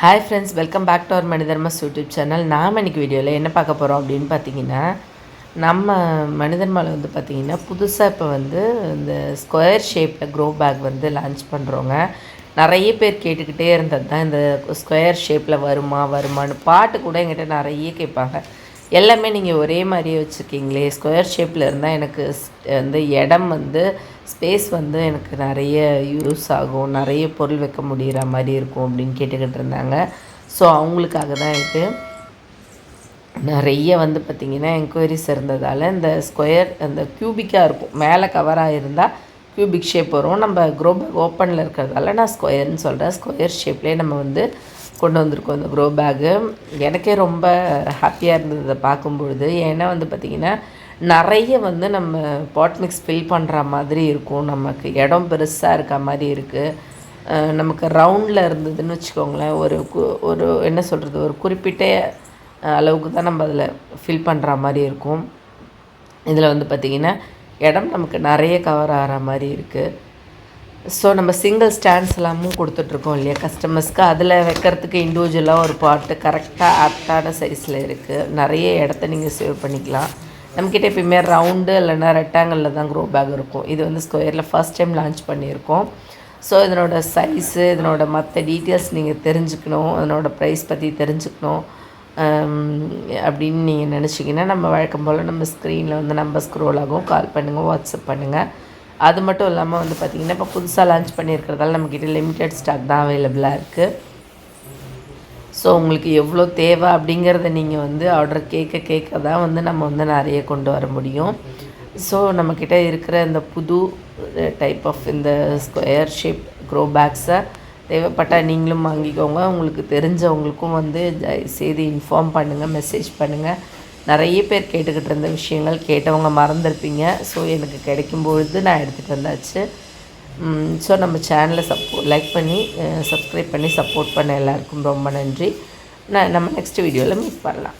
Hi friends welcome back to our மனிதர்மஸ் YouTube channel நாம் இன்றைக்கி வீடியோவில் என்ன பார்க்க போகிறோம் அப்படின்னு பார்த்தீங்கன்னா நம்ம மனிதர்மாவில் வந்து பார்த்திங்கன்னா புதுசாக இப்போ வந்து இந்த ஸ்கொயர் ஷேப்பில் க்ரோ பேக் வந்து லான்ச் பண்ணுறோங்க நிறைய பேர் கேட்டுக்கிட்டே இருந்தது தான் இந்த ஸ்கொயர் ஷேப்பில் வருமா வருமான்னு. பாட்டு கூட எங்கிட்ட நிறைய கேட்பாங்க. எல்லாமே நீங்கள் ஒரே மாதிரியே வச்சுருக்கீங்களே. ஸ்கொயர் ஷேப்பில் இருந்தால் எனக்கு வந்து இடம் வந்து ஸ்பேஸ் வந்து எனக்கு நிறைய யூஸ் ஆகும். நிறைய பொருள் வைக்க முடிகிற மாதிரி இருக்கும் அப்படின்னு கேட்டுக்கிட்டு இருந்தாங்க. ஸோ அவங்களுக்காக தான் இது. நிறைய வந்து பார்த்திங்கன்னா என்கொயரிஸ் இருந்ததால் இந்த ஸ்கொயர் அந்த க்யூபிக்காக இருக்கும். மேலே கவராக இருந்தால் க்யூபிக் ஷேப் வரும். நம்ம க்ரோ ஓப்பனில் இருக்கிறதால நான் ஸ்கொயர்னு சொல்கிறேன் ஸ்கொயர் ஷேப்லேயே நம்ம வந்து கொண்டு வந்திருக்கோம் இந்த க்ரோ பேக்கு எனக்கே ரொம்ப ஹாப்பியாக இருந்தது இதை பார்க்கும்பொழுது. ஏன்னா வந்து பார்த்திங்கன்னா நிறைய வந்து நம்ம பாட் மிக்ஸ் ஃபில் பண்ணுற மாதிரி இருக்கும். நமக்கு இடம் பெருசாக இருக்க மாதிரி இருக்குது நமக்கு ரவுண்டில் இருந்ததுன்னு வச்சுக்கோங்களேன் ஒரு கு- ஒரு என்ன சொல்கிறது ஒரு குறிப்பிட்ட அளவுக்கு தான் நம்ம அதில் ஃபில் பண்ணுற மாதிரி இருக்கும். இதில் வந்து பார்த்திங்கன்னா இடம் நமக்கு நிறைய கவர் ஆகிற மாதிரி இருக்குது ஸோ நம்ம சிங்கிள் ஸ்டாண்ட்ஸ் எல்லாமும் கொடுத்துட்ருக்கோம் இல்லையா? கஸ்டமர்ஸ்க்கு அதில் வைக்கிறதுக்கு இண்டிவிஜுவலாக ஒரு பாட்டு கரெக்டாக ஆப்டான சைஸில் இருக்குது நிறைய இடத்த நீங்கள் சேவ் பண்ணிக்கலாம். நம்மக்கிட்ட எப்பயுமே ரவுண்டு இல்லைன்னா ரெக்டாங்கிளில் தான் க்ரோ பேக் இருக்கும். இது வந்து ஸ்கொயரில் ஃபர்ஸ்ட் டைம் லான்ச் பண்ணியிருக்கோம். ஸோ இதனோட சைஸு இதனோட மற்ற டீட்டெயில்ஸ் நீங்கள் தெரிஞ்சுக்கணும். அதனோட ப்ரைஸ் பற்றி தெரிஞ்சுக்கணும். அப்படின்னு நீங்கள் நினச்சிங்கன்னா நம்ம வழக்கம் போல் நம்ம ஸ்க்ரீனில் வந்து நம்பர் ஸ்க்ரோல் ஆகும். கால் பண்ணுங்கள் வாட்ஸ்அப் பண்ணுங்கள் அது மட்டும் இல்லாமல் வந்து பார்த்திங்கன்னா இப்போ புதுசாக லான்ச் பண்ணியிருக்கிறதால நம்மக்கிட்ட லிமிட்டெட் ஸ்டாக் தான் அவைலபிளாக இருக்குது ஸோ உங்களுக்கு எவ்வளோ தேவை அப்படிங்கிறத நீங்கள் வந்து ஆர்டர் கேட்க கேட்க தான் வந்து நம்ம வந்து நிறைய கொண்டு வர முடியும். ஸோ நம்மக்கிட்ட இருக்கிற இந்த புது டைப் ஆஃப் இந்த ஸ்கொயர் ஷேப் க்ரோ பேக்ஸை தேவைப்பட்டால் நீங்களும் வாங்கிக்கோங்க. உங்களுக்கு தெரிஞ்சவங்களுக்கும் வந்து செய்தி செய்து இன்ஃபார்ம் பண்ணுங்கள் மெசேஜ் பண்ணுங்கள் நிறைய பேர் கேட்டுக்கிட்டு இருந்த விஷயங்கள் கேட்டவங்க மறந்துருப்பீங்க. ஸோ எனக்கு கிடைக்கும் பொழுது நான் எடுத்துகிட்டு வந்தாச்சு. ஸோ நம்ம சேனலை சப்போ லைக் பண்ணி சப்ஸ்கிரைப் பண்ணி சப்போர்ட் பண்ண எல்லாருக்கும் ரொம்ப நன்றி. நான் நம்ம நெக்ஸ்ட் வீடியோவில் மீட் பண்ணலாம்.